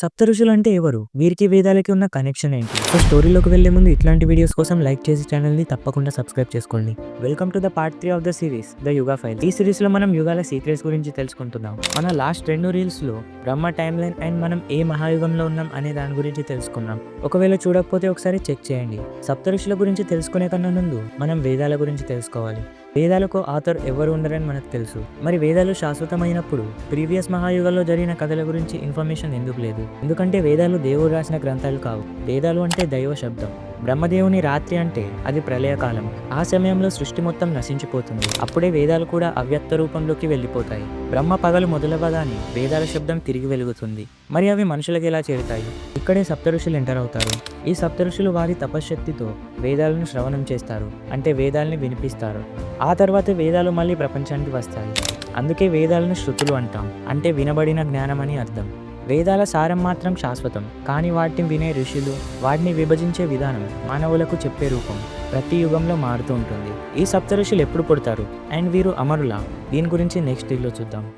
సప్తరుషులు అంటే ఎవరు? వీరికి వేదాలకి ఉన్న కనెక్షన్ ఏంటి? సో స్టోరీలోకి వెళ్ళే ముందు ఇట్లాంటి వీడియోస్ కోసం లైక్ చేసి ఛానల్ని తప్పకుండా సబ్స్క్రైబ్ చేసుకోండి. Welcome to the part three of the series the Yuga file ఈ సిరీస్లో మనం యుగాల సీక్రెట్స్ గురించి తెలుసుకుంటున్నాం. మన లాస్ట్ రెండు రీల్స్లో బ్రహ్మ టైమ్ లైన్ అండ్ మనం ఏ మహాయుగంలో ఉన్నాం అనే దాని గురించి తెలుసుకున్నాం ఒకవేళ చూడకపోతే ఒకసారి చెక్ చేయండి. సప్త ఋషుల గురించి తెలుసుకునే కన్నా ముందు మనం వేదాల గురించి తెలుసుకోవాలి. వేదాలకు ఆథర్ ఎవరు ఉండరని మనకు తెలుసు. మరి వేదాలు శాశ్వతమైనప్పుడు ప్రీవియస్ మహాయుగాల్లో జరిగిన కథల గురించి ఇన్ఫర్మేషన్ ఎందుకు లేదు? ఎందుకంటే వేదాలు దేవుడు రాసిన గ్రంథాలు కావు. వేదాలు అంటే దైవ శబ్దం. బ్రహ్మదేవుని రాత్రి అంటే అది ప్రళయకాలం. ఆ సమయంలో సృష్టి మొత్తం నశించిపోతుంది. అప్పుడే వేదాలు కూడా అవ్యక్త రూపంలోకి వెళ్ళిపోతాయి. బ్రహ్మ పగలు మొదలవగానే వేదాల శబ్దం తిరిగి వెలుగుతుంది. మరి అవి మనుషులకి ఎలా చేరుతాయి? ఇక్కడే సప్తఋషులు ఎంటర్ అవుతారు. ఈ సప్తఋషులు వారి తపశ్శక్తితో వేదాలను శ్రవణం చేస్తారు. అంటే వేదాల్ని వినిపిస్తారు. ఆ తర్వాత వేదాలు మళ్ళీ ప్రపంచానికి వస్తాయి. అందుకే వేదాలను శృతులు అంటాం. అంటే వినబడిన జ్ఞానం అని అర్థం. వేదాల సారం మాత్రం శాశ్వతం కానీ వాటిని వినే ఋషులు వాటిని విభజించే విధానం మానవులకు చెప్పే రూపం ప్రతి యుగంలో మారుతూ ఉంటుంది. ఈ సప్త ఋషులు ఎప్పుడు పుడతారు? అండ్ వీరు అమరులా? దీని గురించి నెక్స్ట్ వీడియోలో చూద్దాం.